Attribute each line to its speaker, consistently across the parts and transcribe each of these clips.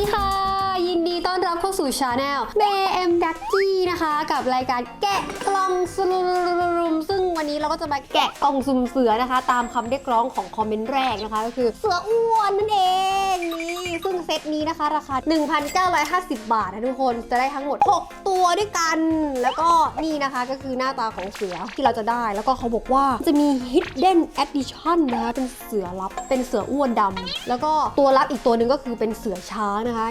Speaker 1: ดีค่ะ ยินดีต้อนรับเข้าสู่ชาแนล BM d u c k y นะคะ กับรายการแกะกล่องซุ่มซึ่งวันนี้เราก็จะมาแกะกล่องซุ่มเสือนะคะ ตามคำเรียกร้องของคอมเมนต์แรกนะคะ ก็คือเสืออ้วนนั่นเองนี่ ซึ่งเซตนี้นะคะ ราคา 1,950 บาทนะทุกคนจะได้ทั้งหมด 6 ตัวด้วยกัน แล้วก็นี่นะคะก็คือหน้าตาของเสือที่เราจะได้แล้วก็เขาบอกว่าจะมี hidden edition นะคะเป็นเสือลับเป็นเสืออ้วนดำแล้วก็ตัวลับอีกตัวหนึ่งก็คือเป็นเสือช้างนะคะ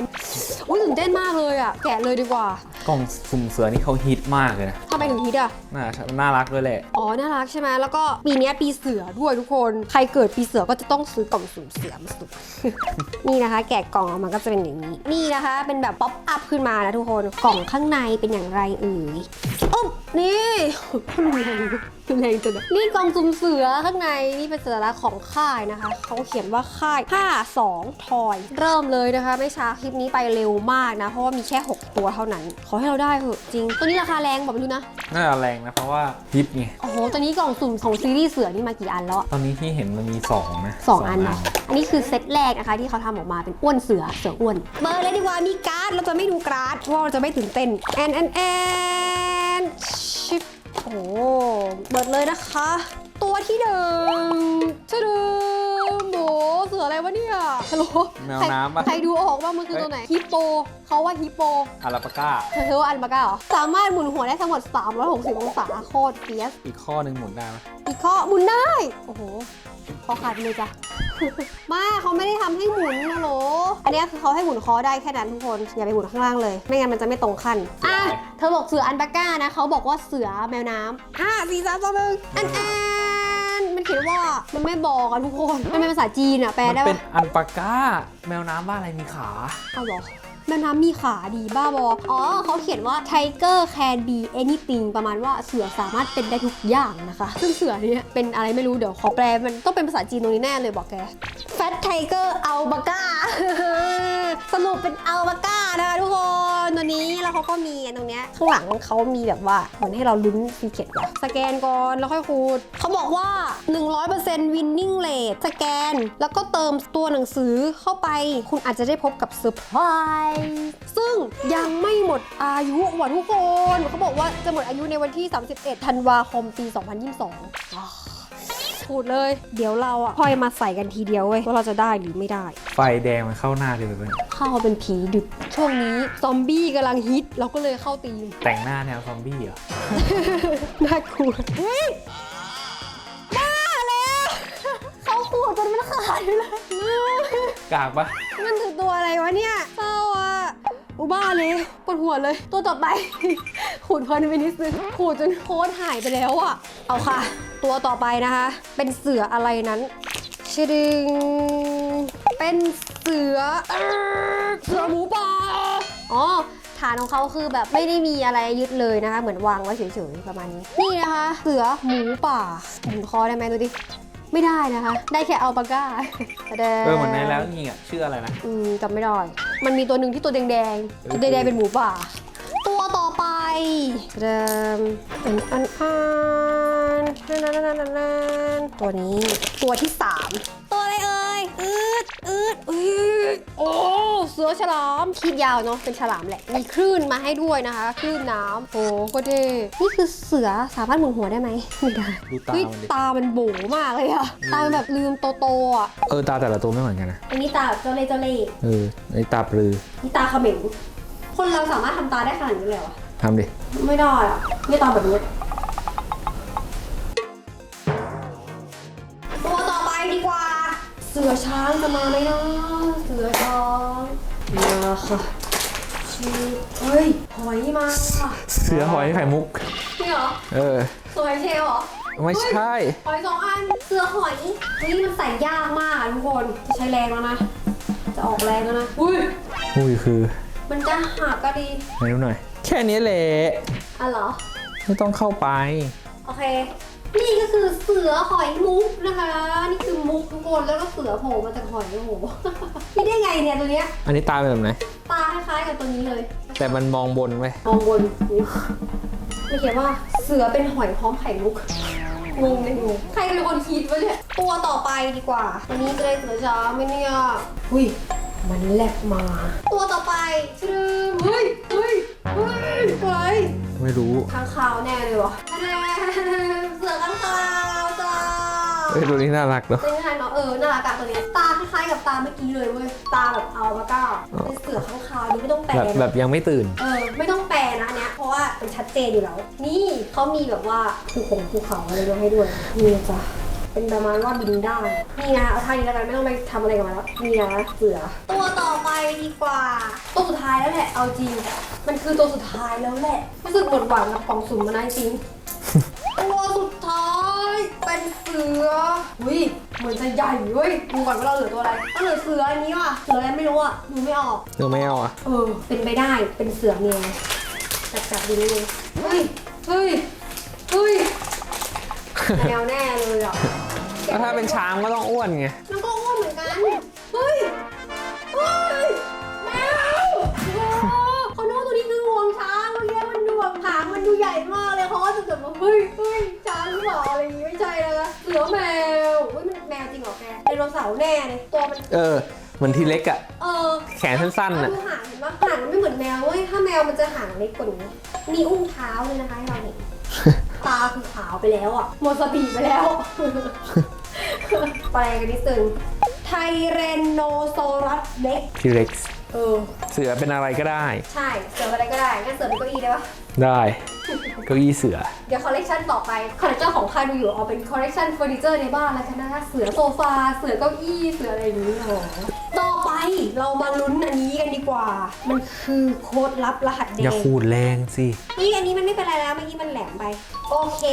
Speaker 1: อุ้ยตื่นเต้นมากเลยอะแกะเลยดีกว่า
Speaker 2: กล่องสุ่มเสือนี่เขาฮิตมากเลยนะ
Speaker 1: ทำไมถึงฮิตอะ
Speaker 2: น่าน่ารักด้วยแหละ
Speaker 1: อ๋อน่ารักใช่ไหมแล้วก็ปีเนี้ยปีเสือด้วยทุกคน ใครเกิดปีเสือก็จะต้องซื้อกล่องสุ่มเสือมาสุ่มนี่นะคะแกะกล่องออกมาก็จะเป็นอย่างนี้ นี่นะคะ เป็นแบบป๊อปอัพขึ้นมานะทุกคน กล่องข้างในเป็นอย่างไรเอ่ยอุ้มนี่รุนแรงรุนแรงจังเลยนี่กล่องสุ่มเสือข้างในนี่เป็นสัญลักษณ์ของค่ายนะคะ เขาเขียนว่าค่าย52ทอย เริ่มเลยนะคะ ไม่ช้าคลิปนี้ไปเร็วมากนะ เพราะว่ามีแค่ 6 ตัวเท่านั้น ขอให้เราได้เถอะจริง ตัวนี้ราคาแรงบอกไม่รู้นะ
Speaker 2: น่าจะแรงนะเพราะว่าฮิตไง
Speaker 1: โอ้โหตอนนี้กล่องสุ่มของซีรีส์เสือนี่มากี่อันแล้วอะ
Speaker 2: ตอนนี้ที่เห็นมันมีสองนะ
Speaker 1: สองอันเนาะอันนี้คือเซตแรกนะคะที่เขาทำออกมาเป็นอ้วนเสือเสืออ้วน เบอร์เลยดีกว่ามีการ์ดเราจะไม่ดูการ์ดเพราะว่าเราจะไม่ตื่นเต้นแอนแอนแอนชิปโอ้โหเบิดเลยนะคะ ตัวที่หนึ่งชะดึมโหเสืออะไรวะเนี่ยฮัลโหล
Speaker 2: แมว
Speaker 1: ใคร
Speaker 2: น้ำปะ
Speaker 1: ใครดูออกว่ามันคือตัวไหนฮิปโปเขาว่าฮิปโป
Speaker 2: อาราปาก้า
Speaker 1: เธอเธอว่าอันบาก้าเหรอ สามารถหมุนหัวได้ทั้งหมด 360 องศาโคตรเฟียส
Speaker 2: อีกข้อหนึ่งหมุนได้ไหม
Speaker 1: อีกข้อหมุนได้ โอ้โหคอขาดไปเลยจ้ะ มาเขาไม่ได้ทำให้หมุนนะโหลอันเนี้ยคือเขาให้หมุนคอได้แค่นั้นทุกคน อย่าไปหมุนข้างล่างเลย ไม่งั้นมันจะไม่ตรงขั้นอะเธอบอกเสืออันบาก้านะเขาบอกว่าเสือแมวน้ำอะสี่สามสองหนึ่งอันแอนมันเขียนว่ามันไม่บอกอะทุกคนมันเป็นภาษาจีนอะแปล
Speaker 2: มัน
Speaker 1: ได้
Speaker 2: เป็
Speaker 1: ปะ
Speaker 2: นอันปาก้า แมวน้ำบ้านอะไรมีขา
Speaker 1: เอาบอก แม่น้ำมีขาดีบ้าบอ อ๋อเขาเขียนว่า tiger can be anything ประมาณว่าเสือสามารถเป็นได้ทุกอย่างนะคะ ซึ่งเสือเนี่ยเป็นอะไรไม่รู้เดี๋ยวขอแปลมันต้องเป็นภาษาจีนตรงนี้แน่เลยบอกแก fat tiger alpaca สรุปเป็น alpaca นะคะทุกคน ตัวนี้แล้วเขาก็มีตรงเนี้ยข้างหลังเขามีแบบว่าเหมือนให้เราลุ้นซีเค็ดว่ะสแกนก่อนแล้วค่อยคูดเขาบอกว่า 100% winning rate สแกน แล้วก็เติมตัวหนังสือเข้าไป คุณอาจจะได้พบกับเซอร์ไพรส์ซึ่งยังไม่หมดอายุว่ะทุกคนเขาบอกว่าจะหมดอายุในวันที่ 31 ธันวาคมปี 2022 ว้าวพูดเลย เดี๋ยวเราอะค่อยมาใส่กันทีเดียวเว้ยว่าเราจะได้หรือไม่ได้
Speaker 2: ไฟแดงมันเข้าหน้าเลยแบบนี้
Speaker 1: เข้าเป็นผีดึกช่วงนี้ซอมบี้กำลังฮิตเราก็เลยเข้าตีม
Speaker 2: แต่งหน้าแนวซอมบี้เหรอ
Speaker 1: น่ากลัวเฮ้ยบ้าแล้วเขาขวดจนมันขาดไปเลย
Speaker 2: กากปะ
Speaker 1: มันคือตัวอะไรวะเนี่ยเศร้าอะอุบ้าเลยปวดหัวเลย ตัวต่อไป ขูดเพลินไปนิดนึงขูดจนโค้ดหายไปแล้วอะเอาค่ะ ตัวต่อไปนะคะ เป็นเสืออะไรนั้นชะดึงเป็นเสือเอ้อเสือหมูป่าอ๋อฐานของเขาคือแบบไม่ได้มีอะไรยึดเลยนะคะ เหมือนวางไว้เฉยๆประมาณนี้ นี่นะคะ เสือหมูป่าหมุนคอได้ไหมดูดิไม่ได้นะคะ ได้แค่อัลปาก้า
Speaker 2: เออเหมือนในแล้วนี่อะชื่ออะไรนะ
Speaker 1: อืมจำไม่ได้ มันมีตัวหนึ่งที่ตัวแดงๆตัวแดงๆเป็นหมูป่าตัวต่อไป เดิมอันอันอันตัวนี้ ตัวที่สามตัวอะไรเอ่ย อืดอืดอืดโอ้เสือฉลามคีบยาวเนาะ เป็นฉลามแหละ มีคลื่นมาให้ด้วยนะคะ คลื่นน้ำโอ้ก็เท่นี่คือเสือสามารถหมุนหัวได้ไหมไม่ได้
Speaker 2: ดูตา
Speaker 1: เฮ้ย
Speaker 2: มันดิ
Speaker 1: ตามันโบมากเลยอะตามันแบบลืมโตๆอะ
Speaker 2: เออตาแต่ละตัวไม่เหมือนกันนะ
Speaker 1: อันนี้ตาแบบเจ้าเล่ห์เจ้าเล่ห์
Speaker 2: เออไอตาปลือ
Speaker 1: นี่ตาเขม็งคนเราสามารถทำตาได้ขนาดนี้เลยเหรอ
Speaker 2: ทำดิ
Speaker 1: ไม่ได้อะนี่ตาแบบนี้ตัวต่อไปดีกว่า เสือช้างจะมาไหมนะเสือช้างมาค่ะชีเฮ้ยหอยมาค่ะ
Speaker 2: เสือหอยไข่มุก
Speaker 1: นี่เหรอ
Speaker 2: เออ
Speaker 1: สวยเชลเหรอ
Speaker 2: ไม่ใช่
Speaker 1: หอยสองอัน เสือหอยเฮ้ยมันใส่ยากมากอะทุกคนจะใช้แรงแล้วนะ จะออกแรงแล้วนะ อุ้ย
Speaker 2: อุ้ยคือ
Speaker 1: มันจะหักก็ดี
Speaker 2: ไหนดูหน่อย แค่นี้แหละ
Speaker 1: อะเหรอ
Speaker 2: ไม่ต้องเข้าไป
Speaker 1: โอเค นี่ก็คือเสือหอยมุกนะคะ นี่คือมุกทุกคน แล้วก็เสือโผล่มาจากหอยโอ้โหคิดได้ไงเนี่ยตัวเนี้ย
Speaker 2: อันนี้ตาเป็นแบบไหน
Speaker 1: ตาคล้ายๆกับตัวนี้เลย
Speaker 2: แต่มันมองบนไว้ย
Speaker 1: มองบนนี่ไม่เขียนว่าเสือเป็นหอยพร้อมไข่มุก งงเลยงงใครเป็นคนคิดวะเนี่ย ตัวต่อไปดีกว่า วันนี้จะได้เสือช้างไหมเนี่ย อุ้ย มันแลบมา ตัวต่อไปชื่อเฮ้ยเฮ้ยเฮ้ยเฮ้ย
Speaker 2: ไม่รู้
Speaker 1: ข้างคาวแน่เลยวะแน่เสือข้างคาวจ้า
Speaker 2: เอ้ยตัวนี้น่ารักเนาะ
Speaker 1: เป็นไงเนาะเออน่ารักอะตัวเนี้ยตาคล้ายๆกับตาเมื่อกี้เลยเว้ยตาแบบเอามาก้าเป็นเสือข้างคาวนี่ไม่ต้องแปล
Speaker 2: แบบ
Speaker 1: นะ
Speaker 2: แบบยังไม่ตื่น
Speaker 1: เออไม่ต้องแปลนะอันเนี้ยเพราะว่ามันชัดเจนอยู่แล้ว นี่เขามีแบบว่าภูเขาภูเขาอะไรมาให้ด้วยนี่นะจ้ะ เป็นประมาณว่าบินได้นี่นะเอาท่านี้แล้วกันไม่ต้องไปทำอะไรกับมันแล้วนี่นะเสือตัวต่อไปดีกว่า ตัวสุดท้ายแล้วแหละเอาจริงมันคือตัวสุดท้ายแล้วแหละรู้สึกหมดหวังกับกล่องสุ่มมานะจริงตัวสุดท้ายเป็นเสืออุ้ยเหมือนจะใหญ่เว้ยดูก่อนว่าเราเหลือตัวอะไรก็เหลือเสืออันนี้ว่ะเสืออะไรไม่รู้อะดูไม่ออก
Speaker 2: เออไม่เอาอะ
Speaker 1: เออเป็นไปได้เป็นเสือเมียจับจับดูนี่เฮ้ยเฮ้ยเฮ้ยแนวแน่เลยอะ
Speaker 2: แล้วถ้าเป็นช้างก็ต้องอ้วนไง
Speaker 1: มันก็อ้วนเหมือนกัน เฮ้ย เฮ้ยแมวโอ้โหเขาโน้ตัวนี้คือห่วงช้างเมื่อกี้มันดูแบบหางมันดูใหญ่มากเลยเขาก็จะแบบว่าเฮ้ยเฮ้ยช้างหรือเปล่าอะไรอย่างงี้ไม่ใช่นะคะเสือแมวเฮ้ยมันแมวจริงเหรอแกไดโนเสาร์แน่เลยตัวมัน
Speaker 2: เออ เหมือนทีเล็กอะ
Speaker 1: เออ
Speaker 2: แขนสั้นๆ
Speaker 1: แล้
Speaker 2: อะ
Speaker 1: วดูหางเห็นปะหางมันไม่เหมือนแมวเว้ย ถ้าแมวมันจะหางเล็กกว่านี้ มีอุ้งเท้าเลยนะคะให้เราเห็น ตาคือขาวไปแล้วอะ หมดสติไปแล้ว แปลกันนิดนึงไทเรนโนโซรัสเล็ก
Speaker 2: ทีเล็ก
Speaker 1: เออ
Speaker 2: เสือเป็นอะไรก็ได้
Speaker 1: ใช่ เสืออะไรก็ได้ งั้นเสือเป็นเก้าอี้ได้ปะ
Speaker 2: ได้เก้าอี้เสือ
Speaker 1: เดี๋ยวคอลเลกชันต่อไป คอลเลกชันของใครดูอยู่เอาเป็นคอลเลกชันเฟอร์นิเจอร์ในบ้านแล้วกันนะคะเสือโซฟา เสือเก้าอี้ เสืออะไรอย่างนี้โอ้โหต่อไปเรามาลุ้นอันนี้กันดีกว่า มันคือโค้ดลับรหัสแด
Speaker 2: อย่างขูดแรงสิ
Speaker 1: นี่อันนี้มันไม่เป็นไรแล้วเมื่อกี้มันแหลมไป โอเค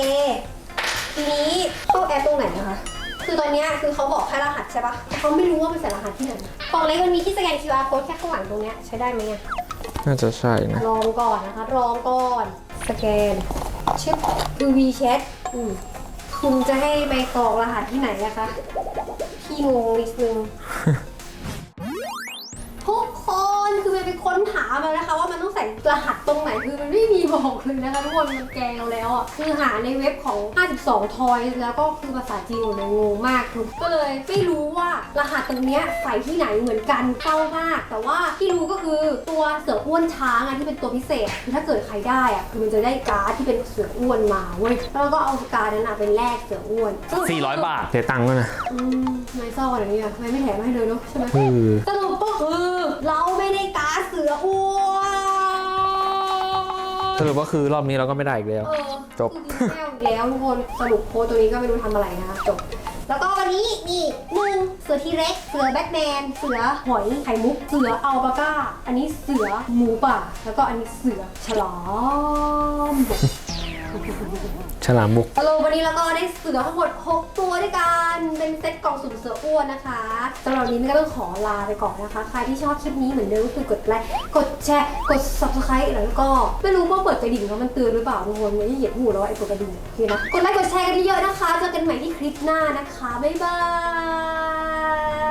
Speaker 1: ทีนี้เข้าแอปตรงไหนนะคะ คือตอนเนี้ยคือเขาบอกให้รหัสใช่ปะแต่เขาไม่รู้ว่ามันใส่รหัสที่ไหนกล่องเล็กมันมีที่สแกน QR code แค่ข้างหลังตรงเนี้ยใช้ได้ไหมอะ
Speaker 2: น่าจะใช่นะ
Speaker 1: ลองก่อนนะคะลองก่อน สแกนชิป UV Chat อืมคุณจะให้ไปกรอกรหัสที่ไหนอะคะพี่งงนิดนึง คือมันไปค้นหามานะคะว่ามันต้องใส่รหัสตรงไหนคือมันไม่มีบอกเลยนะคะทุกคนมันแกงเราแล้วอะคือหาในเว็บของ 52 ทอยแล้วก็คือภาษาจีนหมดเลยงงมากคือก็เลยไม่รู้ว่ารหัสตรงเนี้ยใส่ที่ไหนเหมือนกันเศร้ามาก แต่ว่าที่รู้ก็คือตัวเสืออ้วนช้างอะที่เป็นตัวพิเศษคือถ้าเกิดใครได้อะคือมันจะได้การ์ดที่เป็นเสืออ้วนมาเว้ยแล้วเราก็เอาการ์ดนั้นอะไปแลกเสืออ้วน
Speaker 2: 400 บาทเสียตังค์แล้วนะ
Speaker 1: อืมไม่เศร้าขนาดนี้อะทำไมไม่แถมให้เลยเนาะใช่ไหม
Speaker 2: เออ
Speaker 1: สรุปก็คือ เราไม่ได้การดเสืออ้วน
Speaker 2: สรุปก็คือรอบนี้เราก็ไม่ได้อีกแล้ว
Speaker 1: เออ
Speaker 2: จบ
Speaker 1: คือแก้วอีกแล้วทุกคนสรุปโพสต์ตัวนี้ก็ไม่รู้ทำอะไรนะคะจบ แล้วก็วันนี้นี่หนึ่งเสือทีเร็กซ์เสือแบทแมน เสือหอยไข่มุก เสืออัลปาก้า อันนี้เสือหมูป่า แล้วก็อันนี้เสือฉลาม
Speaker 2: ฉลามบุก
Speaker 1: สรุปวันนี้เราก็ได้เสือทั้งหมด 6 ตัวด้วยกัน เป็นเซ็ตกล่องสุ่มเสืออ้วนนะคะสำหรับวันนี้ก็ต้องขอลาไปก่อนนะคะ ใครที่ชอบคลิปนี้เหมือนเดิมก็คือกดไลค์กดแชร์กด subscribe แล้วก็ ไม่รู้ว่าเปิดกระดิ่งแล้วมันเตือนหรือเปล่าทุกคนไม่ได้เหยียบหูแล้วไอ้กดกระดิ่งโอเคนะกดไลค์กดแชร์กันเยอะๆนะคะเจอกันใหม่ที่คลิปหน้านะคะบ๊ายบาย